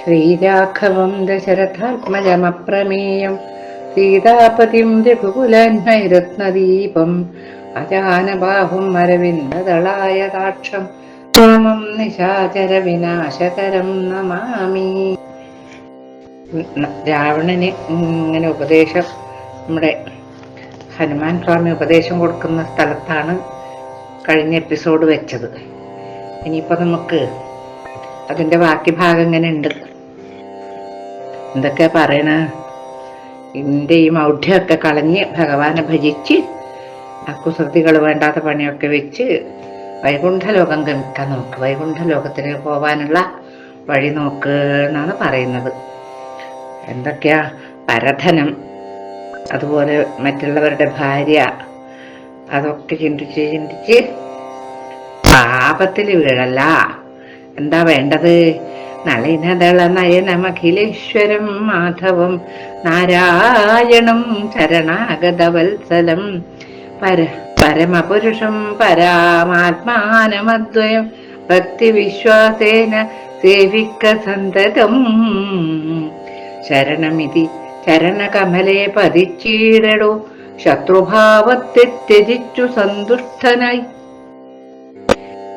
ശ്രീരാഘവം ദശരഥാത്മജമപ്രമേയം സീതാപതിം രഘുകുലന്മൈരത്നദീപം. അജാനബാഹും അരവിന്ദതളായ ദാക്ഷം. രാമം നിശാചര വിനാശകരം നമാമി രാവണന് ഇങ്ങനെ ഉപദേശം നമ്മുടെ ഹനുമാൻ സ്വാമി ഉപദേശം കൊടുക്കുന്ന സ്ഥലത്താണ് കഴിഞ്ഞ എപ്പിസോഡ് വെച്ചത്. ഇനിയിപ്പോൾ നമുക്ക് അതിന്റെ ബാക്കി ഭാഗം ഇങ്ങനെ ഉണ്ട്. എന്തൊക്കെയാ പറയണ? എന്റെ ഈ മൗഢ്യമൊക്കെ കളഞ്ഞ് ഭഗവാനെ ഭജിച്ച് അക്കുസൃതികൾ കുസൃതികൾ വേണ്ടാത്ത പണിയൊക്കെ വെച്ച് വൈകുണ്ഠലോകം ഗമിക്കാൻ നോക്ക്. വൈകുണ്ഠലോകത്തിന് പോവാനുള്ള വഴി നോക്ക് എന്നാണ് പറയുന്നത്. എന്തൊക്കെയാ? പരധനം അതുപോലെ മറ്റുള്ളവരുടെ ഭാര്യ അതൊക്കെ ചിന്തിച്ച് ചിന്തിച്ച് പാപത്തിൽ വീഴല്ല. എന്താ വേണ്ടത്? നളിനദള നയനമഖിലേശ്വരം മാധവം നാരായണം ശരണാഗതവത്സലം പര പരമപുരുഷം പരാമാത്മാനമദ്വയം ഭക്തിവിശ്വാസേന സേവിക്ക സന്തതം ശരണമിതി ചരണകമലെ പതിച്ചീടടോ. ശത്രുഭാവത്തെ ത്യജിച്ചു സന്തുഷ്ടനായി.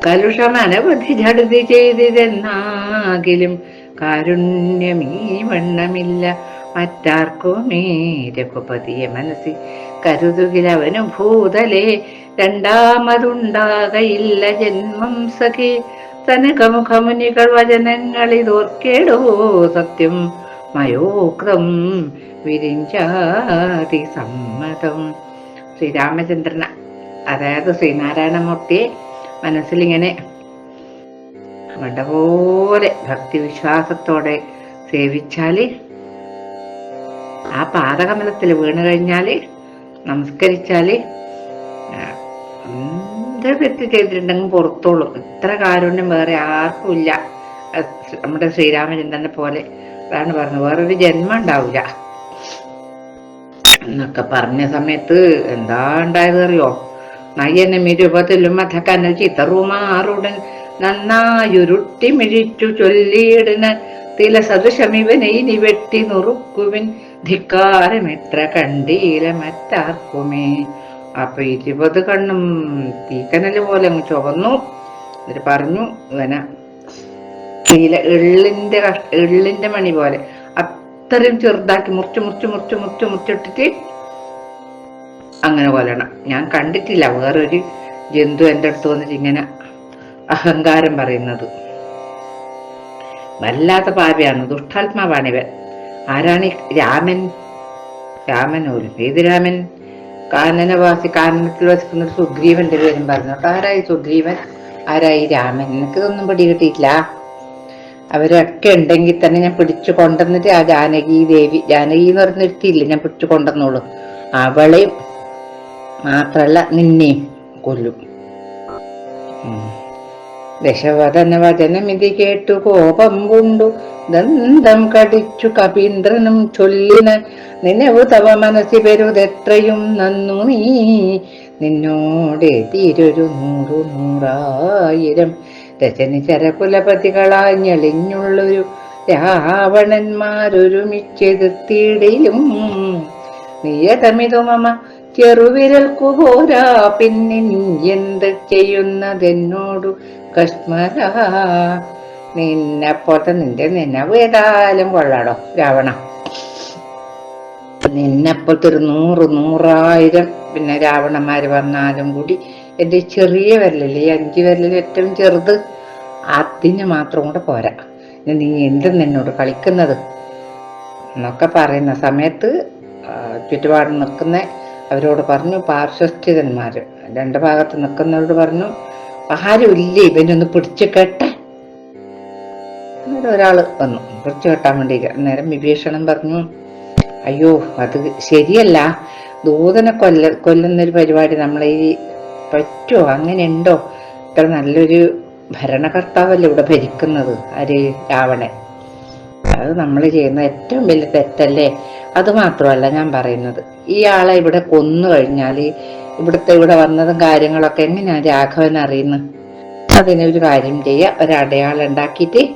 കലുഷമനവധി ഝടുതി ചെയ്തിതെന്നാകിലും കാരുണ്യമീ വണ്ണമില്ല. മറ്റാർക്കോ രഘുപതിയെ മനസ്സിൽ കരുതുകിലവനു ഭൂതലേ രണ്ടാമതുണ്ടാകയില്ല ജന്മം സഖി. തനകമുഖമുനികൾ വചനങ്ങളിതോർക്കേടോ സത്യം? മയോക്തം വിരിഞ്ചാതി സമ്മതം. ശ്രീരാമചന്ദ്രന അതായത് ശ്രീനാരായണമൂർത്തിയെ മനസ്സിലിങ്ങനെ വേണ്ടപോലെ ഭക്തി ഭക്തിവിശ്വാസത്തോടെ സേവിച്ചാൽ ആ പാദകമലത്തിൽ വീണ് കഴിഞ്ഞാൽ നമസ്കരിച്ചാൽ എന്ത് തെറ്റ് ചെയ്തിട്ടുണ്ടെങ്കിൽ പുറത്തോളും. ഇത്ര കാരുണ്യം വേറെ ആർക്കും ഇല്ല. അത് നമ്മുടെ ശ്രീരാമചന്ദ്രനെ പോലെ അതാണ് പറഞ്ഞത്. വേറൊരു ജന്മം ഉണ്ടാവില്ല എന്നൊക്കെ പറഞ്ഞ സമയത്ത് എന്താ ഉണ്ടായത് അറിയോ അധക്കന ചിത്തറുമാറുടൻ നന്നായുരുട്ടി മിഴിച്ചു ചൊല്ലിയിടന് തില സദൃശമിവനെ ഇനി വെട്ടി നുറുക്കുവിൻ ധിക്കാരമെത്ര കണ്ടീല മറ്റാർക്കുമേ അപ്പൊ ഇരുപത് കണ്ണും തീക്കനൽ പോലെ അങ്ങ് ചുവന്നു. എന്നിട്ട് പറഞ്ഞു ഇവന തീല എള്ളിന്റെ എള്ളിന്റെ മണി പോലെ അത്രയും ചെറുതാക്കി മുറിച്ച് മുറിച്ച് മുറിച്ച് മുറിച്ച് മുറിച്ചിട്ടിട്ട് അങ്ങനെ കൊല്ലണം. ഞാൻ കണ്ടിട്ടില്ല. വേറൊരു ജന്തു എന്റെ അടുത്ത് വന്നിട്ട് ഇങ്ങനെ അഹങ്കാരം പറയുന്നത്. വല്ലാത്ത പാപിയാണ്. ദുഷ്ടാത്മാവാണ് ഇവൻ. ആരാണ് രാമൻ? രാമനോലും ഏത് രാമൻ? കാനനവാസി കാനനത്തിൽ വസിക്കുന്ന സുഗ്രീവന്റെ പേരും പറഞ്ഞു. ആരായി സുഗ്രീവൻ? ആരായി രാമൻ? എനിക്ക് ഒന്നും പിടി കിട്ടിയിട്ടില്ല? അവരൊക്കെ ഉണ്ടെങ്കിൽ തന്നെ ഞാൻ പിടിച്ചു കൊണ്ടുവന്നിട്ട് ആ ജാനകി ദേവി ജാനകി എന്ന് പറഞ്ഞിരുത്തിയില്ല ഞാൻ പിടിച്ചു കൊണ്ടുവന്നോളൂ. അവളെയും മാത്രല്ല നിന്നെയും കൊല്ലും. ഉം. ദശവദന വചനമിതി കേട്ടു കോപം കൊണ്ടു ദന്തം കടിച്ചു കപീന്ദ്രനും ചൊല്ലിന നിനവു തവ മനസ്സി പെരുതെത്രയും നന്നു നീ. നിന്നോടെ തീരൊരു നൂറു നൂറായിരം രചനി ചരകുലപതികളായി ഞെളിഞ്ഞുള്ളൊരു രാവണന്മാരൊരുമിച്ചെതിർത്തിയിടയിലും നിയതമിതു ചെറുവിരൽക്കു പോരാ പിന്നിൻ എന്ത് ചെയ്യുന്നതെന്നോടു കശ്മര നിന്നെപ്പോലത്തെ നിന്റെ നിന്നവ് ഏതായാലും കൊള്ളാടോ രാവണ. നിന്നെപ്പോലത്തെ ഒരു നൂറ് നൂറായിരം പിന്നെ രാവണന്മാര് വന്നാലും കൂടി എന്റെ ചെറിയ വിരലിൽ ഈ അഞ്ച് വിരലിൽ ഏറ്റവും ചെറുത് അതിന് മാത്രം കൂടെ പോരാ. നീ എന്ത് നിന്നോട് കളിക്കുന്നത്? എന്നൊക്കെ പറയുന്ന സമയത്ത് ചുറ്റുപാട് നിൽക്കുന്ന അവരോട് പറഞ്ഞു പാർശ്വസ്ഥിതന്മാർ രണ്ട് ഭാഗത്ത് നിൽക്കുന്നവരോട് പറഞ്ഞു ആരുമില്ലേ? ഇവനൊന്ന് പിടിച്ചു കെട്ടെ. ഒരാൾ വന്നു. പിടിച്ചു കെട്ടാൻ വേണ്ടി അന്നേരം വിഭീഷണൻ പറഞ്ഞു അയ്യോ അത് ശരിയല്ല. ദൂതനെ കൊല്ല കൊല്ലുന്നൊരു പരിപാടി നമ്മളെ ഈ പറ്റുമോ അങ്ങനെയുണ്ടോ? ഇത്ര നല്ലൊരു ഭരണകർത്താവല്ലേ ഇവിടെ ഭരിക്കുന്നത്? ആര്? രാവണൻ. അത് നമ്മൾ ചെയ്യുന്ന ഏറ്റവും വലിയ തെറ്റല്ലേ? അത് മാത്രമല്ല ഞാൻ പറയുന്നത്. ആളെ ഇവിടെ കൊന്നു കഴിഞ്ഞാൽ ഇവിടുത്തെ ഇവിടെ വന്നതും കാര്യങ്ങളൊക്കെ എങ്ങനെയാ രാഘവൻ അറിയുന്നത് അതിനൊരു കാര്യം ചെയ്യുക ഒരടയാളം ഉണ്ടാക്കിയിട്ട്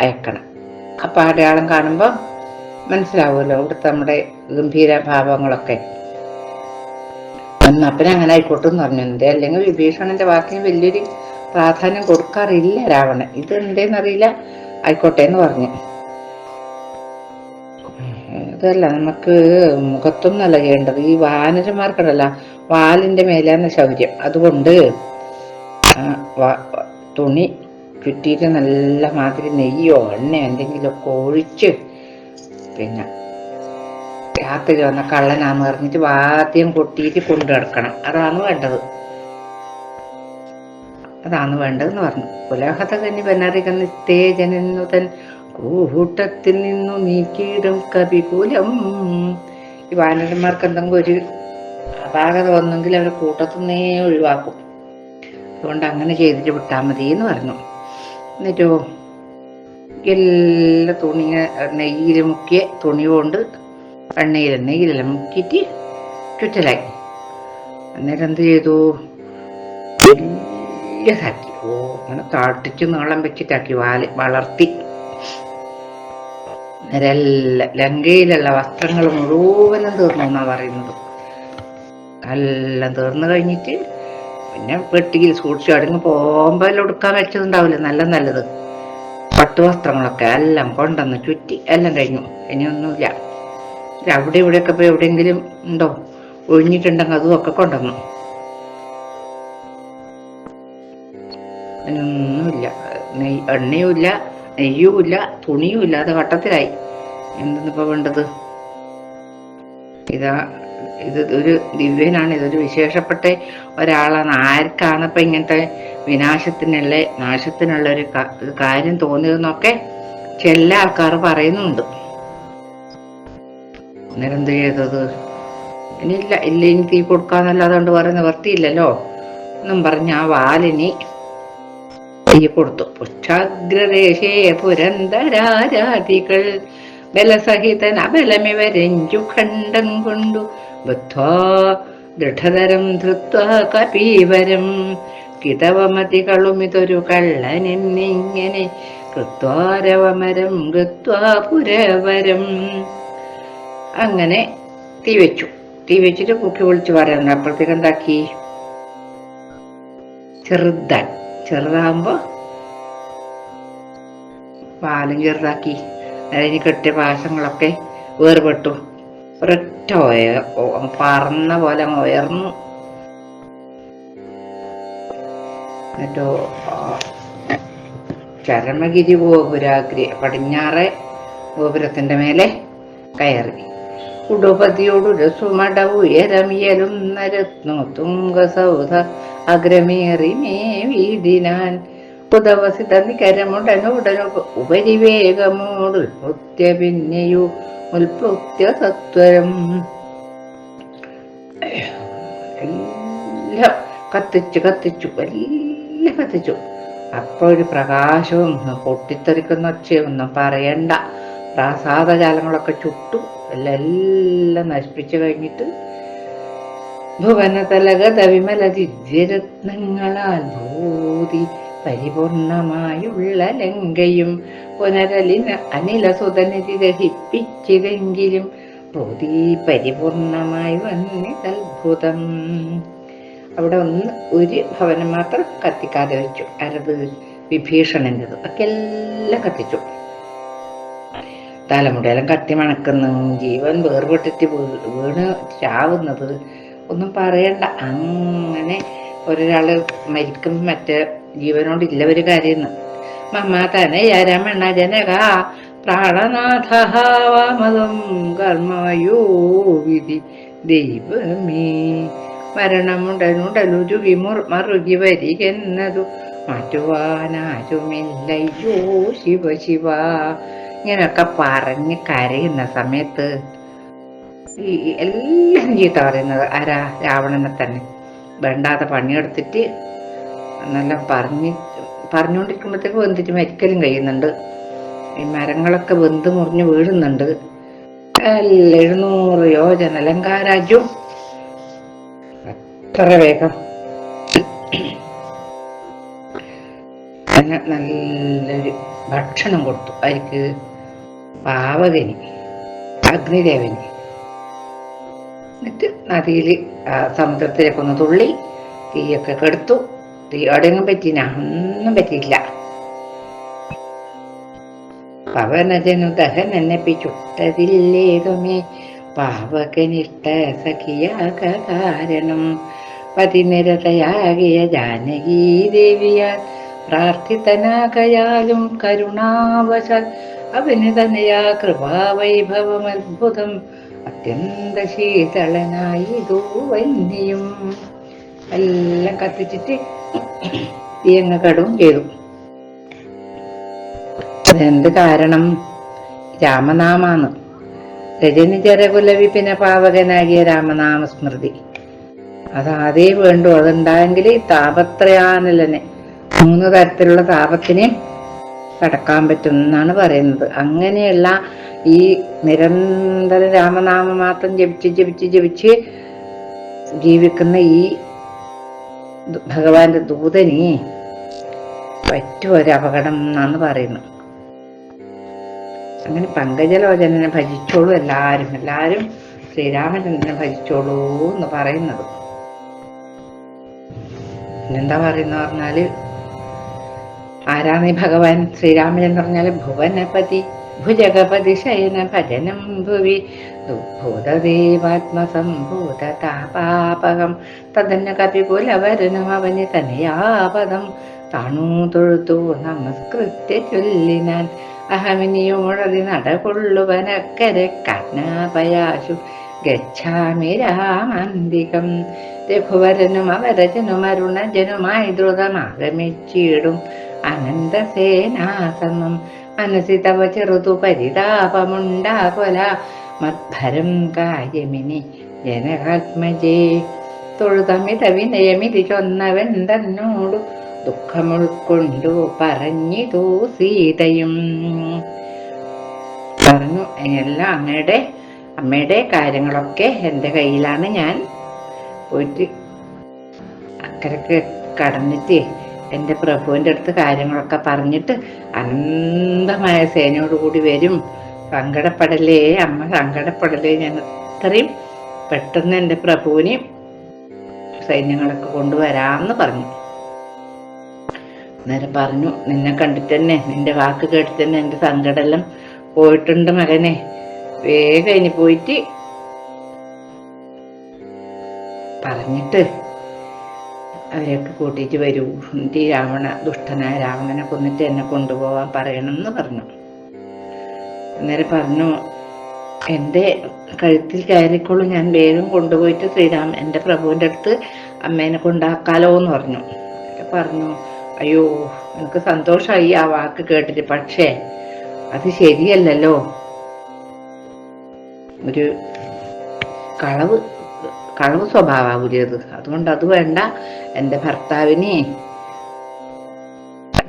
അയക്കണം. അപ്പം അടയാളം കാണുമ്പോൾ മനസ്സിലാവുമല്ലോ ഇവിടുത്തെ നമ്മുടെ ഗംഭീര ഭാവങ്ങളൊക്കെ. അന്നപ്പനെ അങ്ങനെ ആയിക്കോട്ടെ എന്ന് പറഞ്ഞു. എന്തേ? അല്ലെങ്കിൽ വിഭീഷണന്റെ വാക്കിന് വലിയൊരു പ്രാധാന്യം കൊടുക്കാറില്ല രാവണൻ. ഇത് എന്തേന്നറിയില്ല ആയിക്കോട്ടെ എന്ന് പറഞ്ഞു. ഇതല്ല നമുക്ക് മുഖത്തൊന്നല്ല ചെയ്യേണ്ടത് ഈ വാനരന്മാർക്കുണ്ടല്ല വാലിന്റെ മേലാണ് ശൗര്യം. അതുകൊണ്ട് തുണി ചുറ്റിയിട്ട് നല്ല മാതിരി നെയ്യോ എണ്ണയോ എന്തെങ്കിലുമൊക്കെ ഒഴിച്ച് പിന്നെ രാത്രി വന്ന കള്ളനാന്ന് പറഞ്ഞിട്ട് വാദ്യം കൊട്ടിയിട്ട് കൊണ്ടു കിടക്കണം അതാണ് വേണ്ടത്. അതാണ് വേണ്ടതെന്ന് പറഞ്ഞു. പുലഹത കന്നി പനറിക നിസ്തേജനെന്നു തൻ കൂട്ടത്തിൽ നിന്നു നീക്കിയിടും കവികുലം. ഈ വാനരന്മാർക്ക് എന്തെങ്കിലും ഒരു അപാകത വന്നെങ്കിൽ അവർ കൂട്ടത്തിൽ നിന്നേ ഒഴിവാക്കും. അതുകൊണ്ട് അങ്ങനെ ചെയ്തിട്ട് വിട്ടാൽ മതി എന്ന് പറഞ്ഞു. എന്നിട്ടോ എല്ലാ തുണി നെയ്യിൽ മുക്കിയ തുണി കൊണ്ട് എണ്ണയിൽ നെയ്യിലെല്ലാം മുക്കിയിട്ട് ചുറ്റലായി. അന്നേരം എന്ത് ചെയ്തു? വലിയതാക്കി ഓ അങ്ങനെ താട്ടിച്ച് നീളം വെച്ചിട്ടാക്കി വാൽ വളർത്തി. അന്നേരം എല്ലാം ലങ്കയിലുള്ള വസ്ത്രങ്ങൾ മുഴുവനും തീർന്നു എന്നാ പറയുന്നത്. എല്ലാം തീർന്നു കഴിഞ്ഞിട്ട് പിന്നെ പെട്ടിയിൽ സൂക്ഷിച്ചു അടങ്ങി പോകുമ്പോൾ എടുക്കാൻ വെച്ചതുണ്ടാവില്ല? നല്ല നല്ലത്. പട്ടുവസ്ത്രങ്ങളൊക്കെ എല്ലാം കൊണ്ടുവന്ന് ചുറ്റി എല്ലാം കഴിഞ്ഞു. ഇനിയൊന്നുമില്ല. അവിടെ ഇവിടെയൊക്കെ പോയി എവിടെയെങ്കിലും ഉണ്ടോ? ഒഴിഞ്ഞിട്ടുണ്ടെങ്കിൽ അതും ഒക്കെ കൊണ്ടുവന്നു. അതിനൊന്നുമില്ല നെയ് എണ്ണയുമില്ല. നെയ്യുമില്ല തുണിയും അത് ഘട്ടത്തിലായി എന്തെന്നിപ്പോൾ വേണ്ടത്? ഇതാ ഇത് ഒരു ദിവ്യനാണ്. ഇതൊരു വിശേഷപ്പെട്ട ഒരാളാണ്. ആർക്കാണ് ഇപ്പൊ ഇങ്ങനത്തെ വിനാശത്തിനുള്ള നാശത്തിനുള്ള ഒരു കാര്യം തോന്നിയതെന്നൊക്കെ ചില ആൾക്കാർ പറയുന്നുണ്ട്. അന്നേരം എന്ത് ചെയ്തത്? ഇനിയില്ല ഇല്ല ഇനി തീ കൊടുക്കാന്നല്ലാതെ കൊണ്ട് വേറെ നിവർത്തിയില്ലല്ലോ. എന്നും പറഞ്ഞ് ആ വാലിനി കൊടുത്തു. പുഷ്ടാഗ്രദേശേ പുരന്തരാരാധികൾ ബലസഹിതൻ അബലമിവരഞ്ചു ഖണ്ഡം കൊണ്ടു. ബുദ്ധ്വാ ദൃഢതരം ധൃത്വാ കപീവരം. കിതവമതികളും കിതവമതികളുമിതൊരു കള്ളനെന്നിങ്ങനെ കൃത്വാരവമരം കൃത്വാ പുരവരം. അങ്ങനെ തീ വെച്ചു. തീ വെച്ചിട്ട് കുക്കി വിളിച്ച് പറയുന്നു അപ്പോഴത്തേക്ക് എന്താക്കി? ചെറുതാൻ. ചെറുതാകുമ്പോ പാലും ചെറുതാക്കി. അതിന് കെട്ടിയ പാശങ്ങളൊക്കെ വേർപെട്ടു. ഒരൊറ്റ ഒയ പറന്ന പോലെ ഉയർന്നു. എന്നിട്ടോ ചരമഗിരി ഗോപുരാഗ്രി പടിഞ്ഞാറെ ഗോപുരത്തിന്റെ മേലെ കയറി. ഉടുപതിയോടു സുമട ഉയരമിയലും നരത്നു തുംഗസൗധ അഗ്രമേറി മേ വീടിനാൻ പുതവസി നികരമുടനുടനു ഉപരിവേഗമോട് ഉത്പുത്യ പിന്നെയു ഉൽപുത്യ സത്വരം. എല്ലാം കത്തിച്ചു കത്തിച്ചു എല്ലാം കത്തിച്ചു. അപ്പൊ ഒരു പ്രകാശവും പൊട്ടിത്തെറിക്കുന്ന ഒച്ചയൊന്നും പറയണ്ട. പ്രാസാദജാലങ്ങളൊക്കെ ചുട്ടു. എല്ലാം നശിപ്പിച്ചു കഴിഞ്ഞിട്ട് ഭുവനതലഗത വിമല ദിവ്യരത്നങ്ങളാൽ ഭൂതി പരിപൂർണമായുള്ള ലങ്കയും പുനരലിന് അനിലസുതനിധി ദഹിപ്പിച്ചിതെങ്കിലും ഭൂതി പരിപൂർണമായി വന്നിതത്ഭുതം. അവിടെ ഒന്ന് ഒരു ഭവനം മാത്രം കത്തിക്കാതെ വെച്ചു. അരത് വിഭീഷണന്റെത് ഒക്കെ എല്ലാം കത്തിച്ചു. തലമുടിയെല്ലാം കത്തി മണക്കുന്നു. ജീവൻ വേർപെട്ടിട്ട് വീണ് ചാവുന്നത് ഒന്നും പറയണ്ട. അങ്ങനെ ഒരാൾ മരിക്കും മറ്റേ ജീവനോടില്ല ഒരു കാര്യം മമ്മ തന്നെ രമണ ജനക പ്രാണനാഥ വാമതം കർമ്മയോ വിധി ദൈവമേ. മരണമുടനുടലൊരു വിമുർ മറുകി വരികെന്നതു മാറ്റുവാനാരുമില്ലയ്യോ ശിവ ശിവ. ഇങ്ങനെയൊക്കെ പറഞ്ഞ് കരയുന്ന സമയത്ത് ഈ എല്ലാം ചീത്ത പറയുന്നത് ആരാ? രാവണനെ തന്നെ. വേണ്ടാതെ പണിയെടുത്തിട്ട് നല്ല പറഞ്ഞ് പറഞ്ഞുകൊണ്ടിരിക്കുമ്പോഴത്തേക്ക് വെന്തിട്ട് മരിക്കലും കഴിയുന്നുണ്ട്. ഈ മരങ്ങളൊക്കെ വെന്ത് മുറിഞ്ഞ് വീഴുന്നുണ്ട്. എഴുന്നൂറ് യോജന ലങ്കാരാജ്യം എത്ര വേഗം. നല്ലൊരു ഭക്ഷണം കൊടുത്തു. അതിക്ക് പാവകനി അഗ്നിദേവനി. എന്നിട്ട് നദിയിൽ സമുദ്രത്തിലേക്ക് ഒന്ന് തുള്ളി തീയൊക്കെ കെടുത്തു. തീ അടങ്ങും പറ്റിന ഒന്നും പറ്റിയില്ല പവനജനു ദഹനന്നപ്പി ചുട്ടതില്ലേതുമേ പാവകനിഷ്ട സഖിയാക കാരണം പതിനിരതയാകിയ ജാനകീ ദേവിയാൽ പ്രാർത്ഥിതനാകയാലും കരുണാവശ അവന് തന്നെയാ കൃപാവൈഭവം അത്ഭുതം അത്യന്ത ശീതളനായി വന്യം എല്ലാം കത്തിച്ചിട്ട് തീയങ്ങ കടവും ചെയ്തു. അതെന്ത് കാരണം? രാമനാമാന്ന്. രജനി ജരകുലവിപിന പാവകനാകിയ രാമനാമ സ്മൃതി. അതാതേ വേണ്ടു. അതുണ്ടായെങ്കിൽ താപത്രയാനലനെ മൂന്ന് തരത്തിലുള്ള താപത്തിനെ കടക്കാൻ പറ്റും എന്നാണ് പറയുന്നത്. അങ്ങനെയുള്ള ഈ നിരന്തരം രാമനാമം മാത്രം ജപിച്ച് ജപിച്ച് ജപിച്ച് ജീവിക്കുന്ന ഈ ഭഗവാന്റെ ദൂതനെ പറ്റും ഒരു അപകടം എന്നാണ് പറയുന്നത്. അങ്ങനെ പങ്കജലോചനെ ഭജിച്ചോളൂ എല്ലാരും എല്ലാരും ശ്രീരാമചന്ദ്രനെ ഭജിച്ചോളൂ എന്ന് പറയുന്നത്. പിന്നെന്താ പറയുന്ന പറഞ്ഞാൽ ആരാണ് ഭഗവാൻ? എന്ന് പറഞ്ഞാൽ ഭുവനപതി ഭുജഗപതി ശയന ഭജനം ഭുവി. ഭൂതദേവാത്മസംഭൂത താപാപകം കപി കപികുലവരനം അവന് തനയാപദം. താണു തൊഴുത്തു നമസ്കൃത്യ ചൊല്ലിനാൻ. അഹമിനിയോടതി നടകൊള്ളുവനക്കരെ കർണാപയാശു ഗച്ഛാമി രാമാന്തികം. രഘുവരനും അവരജനും അരുണജനുമായി ദ്രുതമാഗമിച്ചിടും. അനന്തസേനാസമം മനസ്സി തവ ചെറുതു പരിതാപമുണ്ടാകൊല മത്ഭരം കായമിനി ജനകാത്മജേ. തൊഴുതമിത വിനയമിതി ചൊന്നവൻ തന്നോടു ദുഃഖമുൾക്കൊണ്ടു പറഞ്ഞിതു സീതയും. പറഞ്ഞു എല്ലാം അങ്ങയുടെ അമ്മയുടെ കാര്യങ്ങളൊക്കെ എന്റെ കയ്യിലാണ് ഞാൻ. പോയിട്ട് അക്കരക്ക് കടന്നിട്ട് എന്റെ പ്രഭുവിന്റെ അടുത്ത് കാര്യങ്ങളൊക്കെ പറഞ്ഞിട്ട് അനന്തമായ സേനയോടുകൂടി വരും. സങ്കടപ്പെടലേ അമ്മ സങ്കടപ്പെടലേ ഞാൻ അത്രയും പെട്ടെന്ന് എന്റെ പ്രഭുവിനെ സൈന്യങ്ങളൊക്കെ കൊണ്ടുവരാമെന്ന് പറഞ്ഞു. നേരെ പറഞ്ഞു നിന്നെ കണ്ടിട്ട് തന്നെ നിന്റെ വാക്ക് കേട്ടിട്ട് തന്നെ എന്റെ സങ്കടമെല്ലാം പോയിട്ടുണ്ട് മകനെ. വേഗം ഇനി പോയിട്ട് പറഞ്ഞിട്ട് അവരെയൊക്കെ കൂട്ടിയിട്ട് വരൂ. എന്നിട്ട് രാവണ ദുഷ്ടനായ രാവണനെ കൊന്നിട്ട് എന്നെ കൊണ്ടുപോകാൻ പറയണം എന്ന് പറഞ്ഞു. അന്നേരം പറഞ്ഞു എന്റെ കഴുത്തിൽ കയറിക്കോളും. ഞാൻ വേഗം കൊണ്ടുപോയിട്ട് ശ്രീരാമൻ എന്റെ പ്രഭുവിന്റെ അടുത്ത് അമ്മേനെ കൊണ്ടാക്കാലോ എന്ന് പറഞ്ഞു. പറഞ്ഞു അയ്യോ എനിക്ക് സന്തോഷമായി ആ വാക്ക് കേട്ടിട്ട്. പക്ഷേ അത് ശരിയല്ലല്ലോ. ഒരു കളവ് കളവ് സ്വഭാവമാവൂലത് അതുകൊണ്ട് അത് വേണ്ട. എന്റെ ഭർത്താവിനെ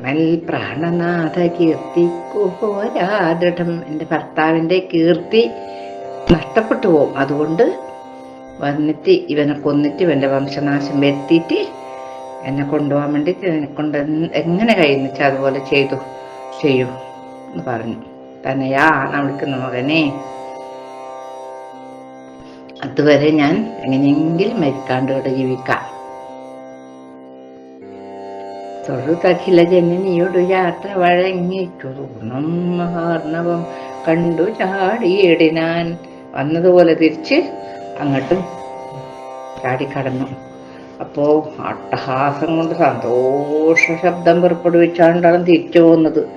മൽ പ്രാണനാഥ കോരാദൃഢം എന്റെ ഭർത്താവിന്റെ കീർത്തി നഷ്ടപ്പെട്ടു പോകും അതുകൊണ്ട് വന്നിട്ട് ഇവനെ കൊന്നിട്ട് ഇവന്റെ വംശനാശം വരുത്തിയിട്ട് എന്നെ കൊണ്ടുപോകാൻ വേണ്ടിയിട്ട് എന്നെ കൊണ്ട് എങ്ങനെ കഴിയുന്നു വെച്ചാൽ അതുപോലെ ചെയ്തു. ചെയ്യൂ എന്ന് പറഞ്ഞു. തന്നെയാ നമ്മൾക്ക് മകനെ അതുവരെ ഞാൻ എങ്ങനെയെങ്കിലും മരിക്കാണ്ട് ഇവിടെ ജീവിക്കാം. തൊഴുതഖില ജനനിയോട് യാത്ര വഴങ്ങി തൂർണം മഹാർണവം കണ്ടു ചാടിയിടിനാൻ. വന്നതുപോലെ തിരിച്ച് അങ്ങോട്ടും ചാടിക്കടന്നു. അപ്പോ അട്ടഹാസം കൊണ്ട് സന്തോഷ ശബ്ദം പുറപ്പെടുവിച്ചാണ്ടാണ് തിരിച്ചു പോകുന്നത്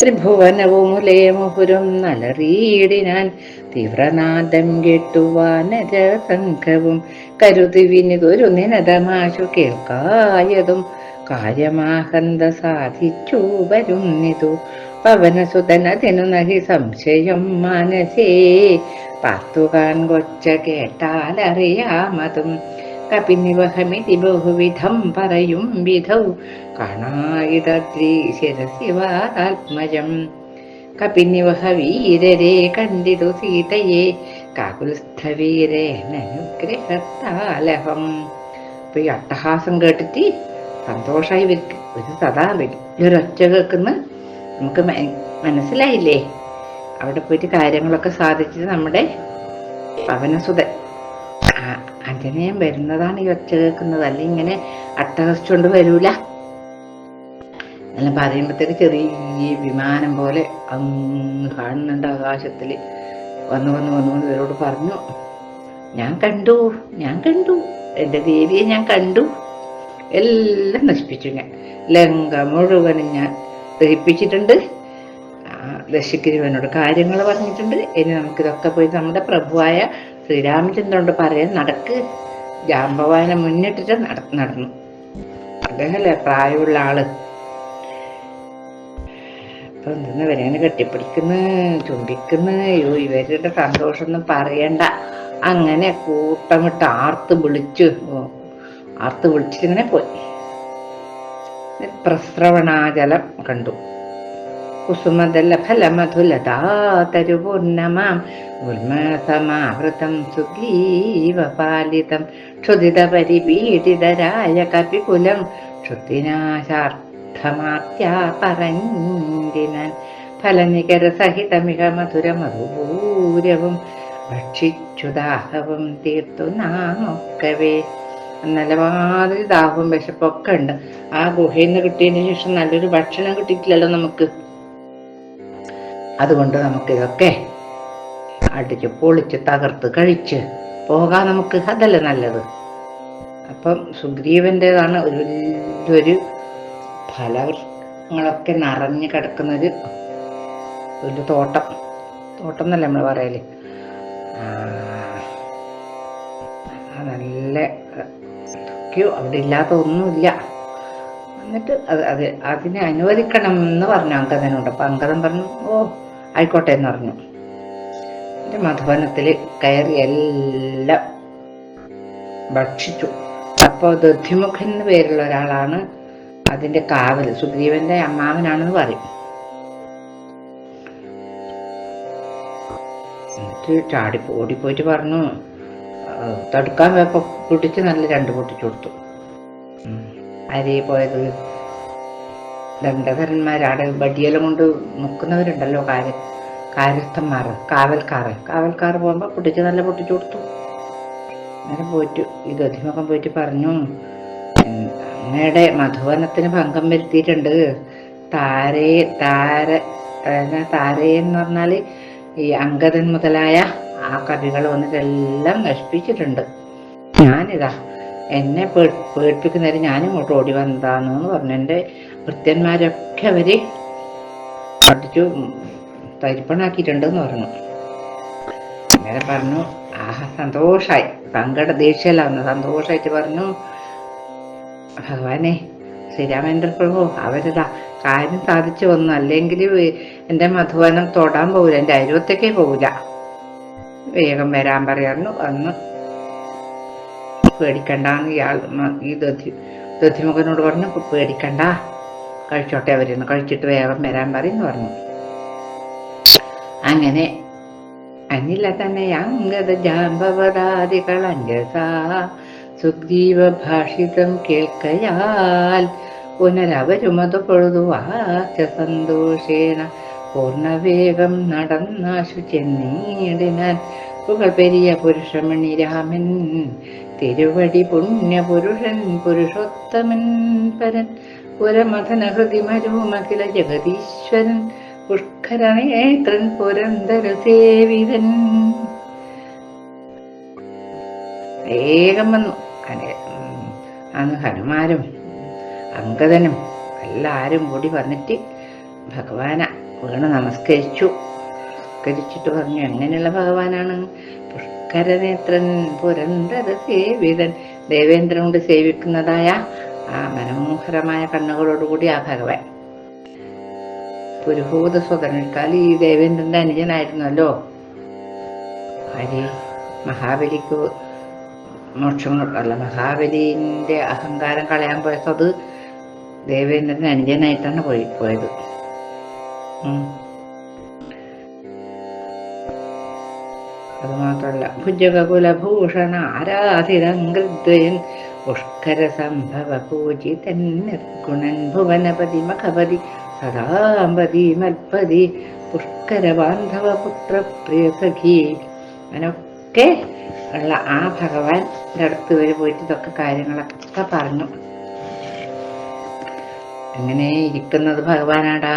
ത്രിഭുവനവുമുലേമുപുരം നലറിയിടിനാൻ തീവ്രനാദം കെട്ടുവാനര കരുതിവിനിതൊരു കരുതുവിനിതൊരു നിനതമാശു കേൾക്കായതും കാര്യമാഹന്ത സാധിച്ചു വരുന്നിതു. പവനസുതനതിനു നഹി സംശയം മനസേ. പാർത്തുകാൻ കൊച്ച കേട്ടാലറിയാമതും കപിനിവഹമിതി ബഹുവിധം പറയും വിധൗ. കാണായിതദ്രീ ശിരസിവാത്മജം കപിനിവഹ വീരരെ കണ്ടിതു സീതയെ. കാകുൽസ്ഥവീരേനുഗ്രഹത്താലഹം അപ്പൊ ഈ അട്ടഹാസം കേട്ടിട്ട് സന്തോഷമായി വരിക. ഒരു സദാ വരും. ഈ ഒരൊച്ച കേൾക്കുന്ന നമുക്ക് മനസ്സിലായില്ലേ? അവിടെ പോയിട്ട് കാര്യങ്ങളൊക്കെ സാധിച്ചത് നമ്മുടെ പവനസുതൻ ആ, അഞ്ജനയും വരുന്നതാണ് ഈ ഒച്ച കേൾക്കുന്നത്. അല്ലെ ഇങ്ങനെ അട്ടഹസിച്ചുകൊണ്ട് വരൂല. എല്ലാം പറയുമ്പോഴത്തേക്ക് ചെറിയ വിമാനം പോലെ അങ്ങ് കാണുന്നുണ്ട് ആകാശത്തിൽ. വന്ന് വന്ന് വന്ന് വന്ന് ഇവരോട് പറഞ്ഞു ഞാൻ കണ്ടു ഞാൻ കണ്ടു. എന്റെ ദേവിയെ ഞാൻ കണ്ടു. എല്ലാം നശിപ്പിച്ചു ഞാൻ. ലങ്ക മുഴുവനും ഞാൻ ദഹിപ്പിച്ചിട്ടുണ്ട്. ദശക്കിരുവനോട് കാര്യങ്ങൾ പറഞ്ഞിട്ടുണ്ട്. ഇനി നമുക്കിതൊക്കെ പോയി നമ്മുടെ പ്രഭുവായ ശ്രീരാമചന്ദ്രനോട് പറയാൻ? നടക്ക്. ജാമ്പവാനെ മുന്നിട്ടിട്ട് നട നടന്നു. അദ്ദേഹമല്ലേ പ്രായമുള്ള ആൾ? അപ്പൊ എന്തെന്ന് ഇവരെങ്ങനെ കെട്ടിപ്പിടിക്കുന്നു ചുംബിക്കുന്നു. അയ്യോ ഇവരുടെ സന്തോഷം ഒന്നും പറയണ്ട. അങ്ങനെ കൂട്ടമിട്ട് ആർത്ത് വിളിച്ചു. ആർത്ത് ആർത്ത് വിളിച്ചിങ്ങനെ പോയി. പ്രസ്രവണാജലം കണ്ടു. കുസുമദല ഫലമധുലതാതരുപൂർണമാം ഉന്മസമാവൃതം സുഗ്രീവപാലിതം ക്ഷുതിത പരിപീഡിതരായ കപികുലം ക്ഷുത്തിനാശാർത്ഥമാത്യാ പറഞ്ഞിനാൻ ഫലനികര സഹിതമിക മധുര മധുപൂരവും ഭക്ഷിച്ചു ദാഹവും തീർത്തു നാമൊക്കവേ. നല്ല മാതിരി ദാഹവും വിശപ്പൊക്കെ ഉണ്ട്. ആ ഗുഹയിൽ നിന്ന് കിട്ടിയതിന് ശേഷം നല്ലൊരു ഭക്ഷണം കിട്ടിയിട്ടില്ലല്ലോ നമുക്ക്. അതുകൊണ്ട് നമുക്കിതൊക്കെ അടിച്ച് പൊളിച്ച് തകർത്ത് കഴിച്ച് പോകാൻ നമുക്ക്. അതല്ലേ നല്ലത്. അപ്പം സുഗ്രീവന്റെതാണ് ഒരു വലിയൊരു ഫലങ്ങളൊക്കെ നിറഞ്ഞു കിടക്കുന്നൊരു ഒരു തോട്ടം. തോട്ടം എന്നല്ലേ നമ്മൾ പറയൽ? നല്ല എന്തൊക്കെയോ അവിടെ ഇല്ലാത്ത ഒന്നുമില്ല എന്നിട്ട് അത് അത് അതിനെ അനുവദിക്കണം എന്ന് പറഞ്ഞു. അങ്കദനോട്. അപ്പം അങ്കദൻ പറഞ്ഞു ഓ ആയിക്കോട്ടെ എന്ന് പറഞ്ഞു. എന്റെ മധുവനത്തിൽ കയറി എല്ലാം ഭക്ഷിച്ചു. അപ്പോൾ ദുദ്ധിമുഖൻ എന്ന് പേരുള്ള ഒരാളാണ് അതിന്റെ കാവൽ സുഗ്രീവന്റെ അമ്മാവനാണെന്ന് പറയും. ചാടി ഓടിപ്പോയിട്ട് പറഞ്ഞു തടുക്കാൻ വേപ്പ പൊട്ടിച്ച് നല്ല രണ്ട് പൊട്ടിച്ചു കൊടുത്തു. അരി പോയത് ദണ്ഡധരന്മാരാടെ വടിയെല്ലാം കൊണ്ട് മുക്കുന്നവരുണ്ടല്ലോ കാര്യ കാര്യസ്ഥന്മാർ കാവൽക്കാർ കാവൽക്കാർ പോകുമ്പോൾ പൊട്ടിച്ച് നല്ല പൊട്ടിച്ചു കൊടുത്തു. അങ്ങനെ പോയിട്ട് ഈ ദധിമുഖം പോയിട്ട് പറഞ്ഞു അങ്ങയുടെ മധുവനത്തിന് ഭംഗം വരുത്തിയിട്ടുണ്ട്. താരേ താര താരേ എന്ന് പറഞ്ഞാൽ ഈ അങ്കദൻ മുതലായ ആ കവികൾ വന്നിട്ടെല്ലാം നശിപ്പിച്ചിട്ടുണ്ട്. ഞാനിതാ എന്നെ പേ പേടിപ്പിക്കുന്നവര് ഞാനും ഇങ്ങോട്ട് ഓടി വന്നതാണെന്ന് പറഞ്ഞു. എന്റെ ഭൃത്യന്മാരൊക്കെ അവർ പഠിച്ചു തരിപ്പണാക്കിയിട്ടുണ്ടെന്ന് പറഞ്ഞു. അങ്ങനെ പറഞ്ഞു ആഹ് സന്തോഷമായി സങ്കട ദേഷ്യമല്ല വന്നു സന്തോഷമായിട്ട് പറഞ്ഞു ഭഗവാനെ ശ്രീരാമേന്ദ്ര പ്രഭു അവരിതാ കാര്യം സാധിച്ചു വന്നു. അല്ലെങ്കിൽ എന്റെ മധുവനം തൊടാൻ പോകില്ല എന്റെ അരുവത്തേക്കേ പോകില്ല വേഗം വരാൻ പറയാറുണ്ട് അന്ന് പേടിക്കണ്ടെന്ന് ഇയാൾ മ- ഈ ദധി ദധിമുഖനോട് പറഞ്ഞു പേടിക്കണ്ട. കഴിച്ചോട്ടെ അവരെന്ന്. കഴിച്ചിട്ട് വേഗം വരാൻ പറയുന്നു പറഞ്ഞു. അങ്ങനെ അനില തന്നെ അംഗത ജാമ്പവതാദികൾ അഞ്ജസാ ഭാഷിതം കേൾക്കയാൽ പുനരവരുമത് പൊഴുതുവാച്ച സന്തോഷേണ പൂർണവേഗം നടന്നാശു ചെന്നീടിനാൻ പുകൾ പെരിയ പുരുഷമണി രാമൻ. തിരുവടി പുണ്യപുരുഷൻ പുരുഷോത്തമൻ പരൻ. പുരമഥന ഹൃതിമരുമഖില ജഗതീശ്വരൻ പുഷ്കരണേത്രൻ പുരന്തര സേവിതൻ. വേഗം വന്നു. അന്ന് ഹനുമാരും അങ്കദനും എല്ലാവരും കൂടി വന്നിട്ട് ഭഗവാന വീണ് നമസ്കരിച്ചു. നമസ്കരിച്ചിട്ട് പറഞ്ഞു എങ്ങനെയുള്ള ഭഗവാനാണ്. പുഷ്കരനേത്രൻ പുരന്തര സേവിതൻ. ദേവേന്ദ്രൻ കൊണ്ട് സേവിക്കുന്നതായ ആ മനോഹരമായ കണ്ണുകളോടുകൂടി ആ ഭഗവാൻ. പുരുഭൂത സ്വതനേക്കാൾ ഈ ദേവേന്ദ്രന്റെ അനുജനായിരുന്നല്ലോ ഹരി മഹാബലിക്ക് മോക്ഷം അല്ല മഹാബലിന്റെ അഹങ്കാരം കളയാൻ പോയത് അത് ദേവേന്ദ്രന്റെ അനുജനായിട്ടാണ് പോയി പോയത്. അത് മാത്രമല്ല. ഭുജകുലഭൂഷണ ആരാധിതങ്കൃദ്വയൻ പുഷ്കര സംഭവ പൂജിതൻ നിർഗുണൻ ഭുവനപതി മഖപതി സദാമ്പതി മൽപതി പുഷ്കര ബാന്ധവ പുത്ര പ്രിയ സഖി അങ്ങനൊക്കെ ഉള്ള ആ ഭഗവാന്റെ അടുത്ത് ഇവർ പോയിട്ട് ഇതൊക്കെ കാര്യങ്ങളൊക്കെ പറഞ്ഞു. അങ്ങനെ ഇരിക്കുന്നത് ഭഗവാനാടാ.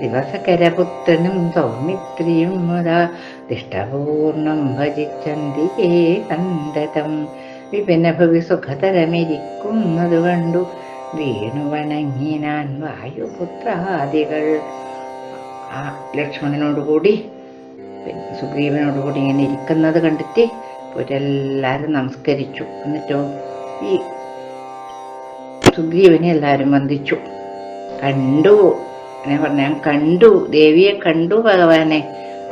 ദിവസകരപുത്രനും സൗമിത്രിയും മുതാ ദിഷ്ടപൂർണം ഭജിച്ചന്തി കണ്ടതം വിപിനഭവി സുഖതരമിരിക്കുന്നത് കണ്ടു. വീണു വണങ്ങിനാൻ വായുപുത്രാദികൾ. ആ ലക്ഷ്മണനോടുകൂടി പിന്നെ സുഗ്രീവനോടുകൂടി ഇങ്ങനെ ഇരിക്കുന്നത് കണ്ടിട്ട് ഇവരെല്ലാവരും നമസ്കരിച്ചു. എന്നിട്ടോ ഈ സുഗ്രീവനെ എല്ലാവരും വന്ദിച്ചു. കണ്ടു എന്നെ പറഞ്ഞ കണ്ടു ദേവിയെ കണ്ടു ഭഗവാനെ.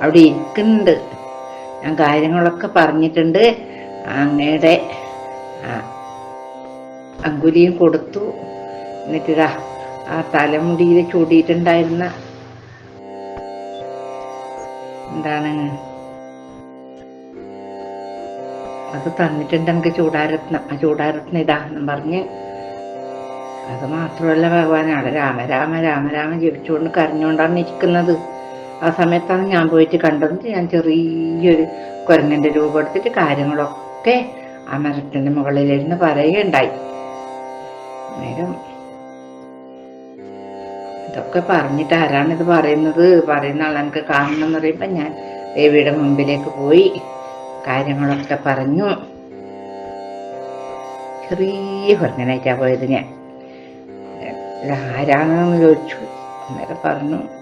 അവിടെ ഇരിക്കുന്നുണ്ട്. ഞാൻ കാര്യങ്ങളൊക്കെ പറഞ്ഞിട്ടുണ്ട്. അങ്ങയുടെ അങ്കുലിയും കൊടുത്തു. എന്നിട്ടിതാ ആ തലമുടിയിൽ ചൂടിയിട്ടുണ്ടായിരുന്ന എന്താണ്? അത് തന്നിട്ടുണ്ട് എനിക്ക് ചൂടാരത്നം ആ ചൂടാരത്നം ഇതാ എന്നും പറഞ്ഞ്. അത് മാത്രമല്ല ഭഗവാനാണ് രാമ രാമ രാമ രാമ ജപിച്ചുകൊണ്ട് കരഞ്ഞുകൊണ്ടാണ് ഇരിക്കുന്നത്. ആ സമയത്താണ് ഞാൻ പോയിട്ട് കണ്ടത് ഞാൻ ചെറിയൊരു കുരങ്ങന്റെ രൂപം എടുത്തിട്ട് കാര്യങ്ങളൊക്കെ ആ മരത്തിന്റെ മുകളിലിരുന്ന് പറയുകയുണ്ടായി. അന്നേരം ഇതൊക്കെ പറഞ്ഞിട്ട് ആരാണ് ഇത് പറയുന്നത്? പറയുന്ന ആൾ എനിക്ക് കാണണം എന്ന് പറയുമ്പോൾ ഞാൻ ദേവിയുടെ മുമ്പിലേക്ക് പോയി കാര്യങ്ങളൊക്കെ പറഞ്ഞു. ചെറിയ കുരങ്ങനായിട്ടാണ് പോയത് ഞാൻ. ആരാണെന്ന് ചോദിച്ചു. അന്നേരം പറഞ്ഞു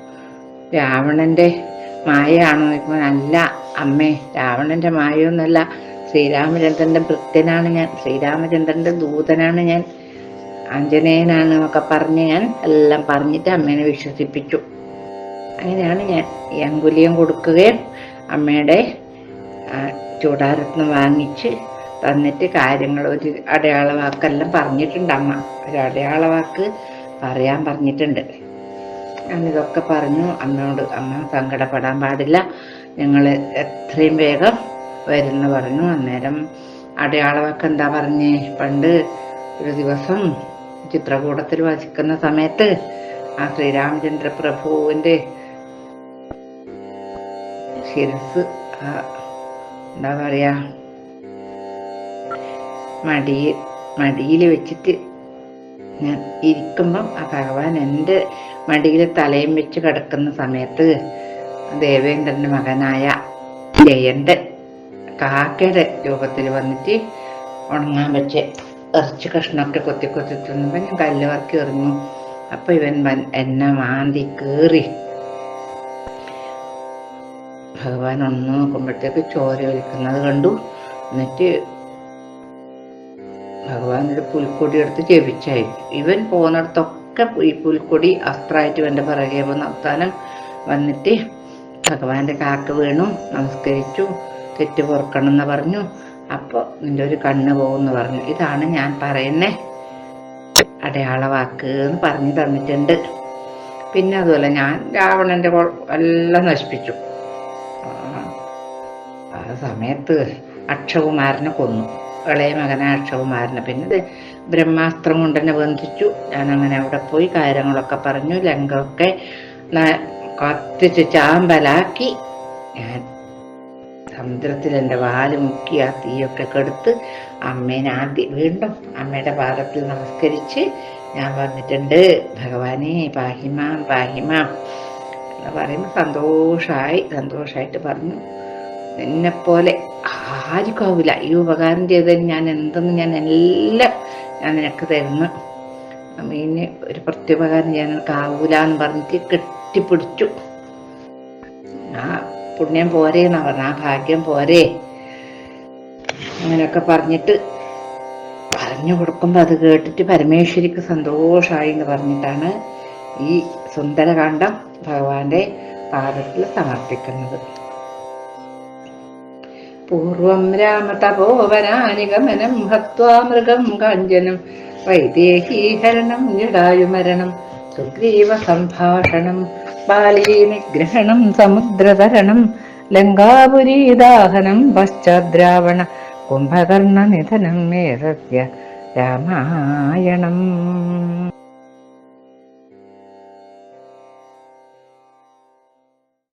രാവണന്റെ മായയാണോ ചോദിക്കുമ്പോൾ അല്ല അമ്മേ രാവണന്റെ മായൊന്നല്ല ശ്രീരാമചന്ദ്രന്റെ ഭൃത്യനാണ് ഞാൻ. ശ്രീരാമചന്ദ്രന്റെ ദൂതനാണ് ഞാൻ. ആഞ്ജനേയനാണ് എന്നൊക്കെ പറഞ്ഞ് ഞാൻ എല്ലാം പറഞ്ഞിട്ട് അമ്മേനെ വിശ്വസിപ്പിച്ചു. അങ്ങനെയാണ് ഞാൻ ഈ അങ്കുലിയം കൊടുക്കുകയും അമ്മയുടെ ചൂടാരത്നം വാങ്ങിച്ച് തന്നിട്ട് കാര്യങ്ങൾ ഒരു അടയാള വാക്കെല്ലാം പറഞ്ഞിട്ടുണ്ട് അമ്മ. ഒരു അടയാള വാക്ക് പറയാൻ പറഞ്ഞിട്ടുണ്ട്. ഞാനിതൊക്കെ പറഞ്ഞു അമ്മയോട് അമ്മ സങ്കടപ്പെടാൻ പാടില്ല. ഞങ്ങൾ എത്രയും വേഗം വരുന്ന പറഞ്ഞു. അന്നേരം അടയാളമൊക്കെ എന്താ പറഞ്ഞേ? പണ്ട് ഒരു ദിവസം ചിത്രകൂടത്തിൽ വസിക്കുന്ന സമയത്ത് ആ ശ്രീരാമചന്ദ്ര പ്രഭുവിന്റെ ശിരസ് എന്താ പറയുക മടിയിൽ മടിയിൽ വെച്ചിട്ട് ഞാൻ ഇരിക്കുമ്പം ആ ഭഗവാൻ എന്റെ മടിയിൽ തലയും വെച്ച് കിടക്കുന്ന സമയത്ത് ദേവേന്ദ്രന്റെ മകനായ ജയന്റെ കാക്കയുടെ രൂപത്തിൽ വന്നിട്ട് ഉണങ്ങാൻ വെച്ച് ഇറച്ചി കഷ്ണമൊക്കെ കൊത്തി കൊത്തി തിന്നുമ്പോൾ ഞാൻ കല്ല് വറക്കി എറിഞ്ഞു. അപ്പം ഇവൻ വൻ- എന്നെ മാന്തി കീറി. ഭഗവാൻ ഒന്ന് നോക്കുമ്പോഴത്തേക്ക് ചോര ഒലിക്കുന്നത് കണ്ടു. എന്നിട്ട് ഭഗവാൻ ഒരു പുൽക്കൊടി എടുത്ത് ജപിച്ചായിരുന്നു ഇവൻ പോകുന്നിടത്തൊക്കെ ഈ പുൽക്കൊടി അസ്ത്രമായിട്ട് ഇവന്റെ പിറകെ വന്ന് അവസാനം വന്നിട്ട് ഭഗവാന്റെ കാക്ക വീണു നമസ്കരിച്ചു തെറ്റ് പൊറുക്കണം എന്ന് പറഞ്ഞു. അപ്പോൾ നിന്റെ ഒരു കണ്ണ് പോകുമെന്ന് പറഞ്ഞു. ഇതാണ് ഞാൻ പറയുന്നേ അടയാള വാക്ക് എന്ന് പറഞ്ഞു തന്നിട്ടുണ്ട്. പിന്നെ അതുപോലെ ഞാൻ രാവണന്റെ എല്ലാം നശിപ്പിച്ചു. ആ സമയത്ത് അക്ഷകുമാരനെ കൊന്നു. ഇളയ മകനെ അക്ഷകുമാരനെ പിന്നെ ബ്രഹ്മാസ്ത്രം കൊണ്ട് തന്നെ ബന്ധിച്ചു. ഞാൻ അങ്ങനെ അവിടെ പോയി കാര്യങ്ങളൊക്കെ പറഞ്ഞു. ലങ്കൊക്കെ കത്തിച്ച് ചാമ്പലാക്കി. ഞാൻ സമുദ്രത്തിൽ എന്റെ വാൽ മുക്കി ആ തീയൊക്കെ കെടുത്ത് അമ്മേനെ ആദ്യം വീണ്ടും അമ്മയുടെ പാദത്തിൽ നമസ്കരിച്ച് ഞാൻ വന്നിട്ടുണ്ട്. ഭഗവാനെ പാഹിമാം പാഹിമാം. എന്ന് പറയുമ്പോൾ സന്തോഷമായി സന്തോഷമായിട്ട് പറഞ്ഞു. നിന്നെപ്പോലെ ആർക്കും ആവില്ല ഈ ഉപകാരം ചെയ്തതിന് ഞാൻ എന്തെന്ന് ഞാൻ എല്ലാം ഞാൻ നിനക്ക് തരുന്നു. അമ്മീന് ഒരു പ്രത്യുപകാരം ചെയ്യാൻ നിനക്ക് ആവൂല എന്ന് പറഞ്ഞിട്ട് കെട്ടിപ്പിടിച്ചു. ആ പുണ്യം പോരേ എന്നാ പറഞ്ഞു ആ ഭാഗ്യം പോരേ. അങ്ങനെയൊക്കെ പറഞ്ഞിട്ട് പറഞ്ഞു കൊടുക്കുമ്പോൾ അത് കേട്ടിട്ട് പരമേശ്വരിക്ക് സന്തോഷമായി എന്ന് പറഞ്ഞിട്ടാണ് ഈ സുന്ദരകാന്ഡം ഭഗവാന്റെ പാദത്തിൽ സമർപ്പിക്കുന്നത്. പൂർവം രാമതപോവനാനിഗമനം ഹത്വാ മൃഗം കാഞ്ചനം വൈദേഹീഹരണം ജടായുമരണം സുഗ്രീവ സംഭാഷണം ബാലീനിഗ്രഹണം സമുദ്രതരണം ലങ്കാപുരീദാഹനം പശ്ചാദ്രാവണ കുംഭകർണ നിധനം ഏതസ്യ രാമായണം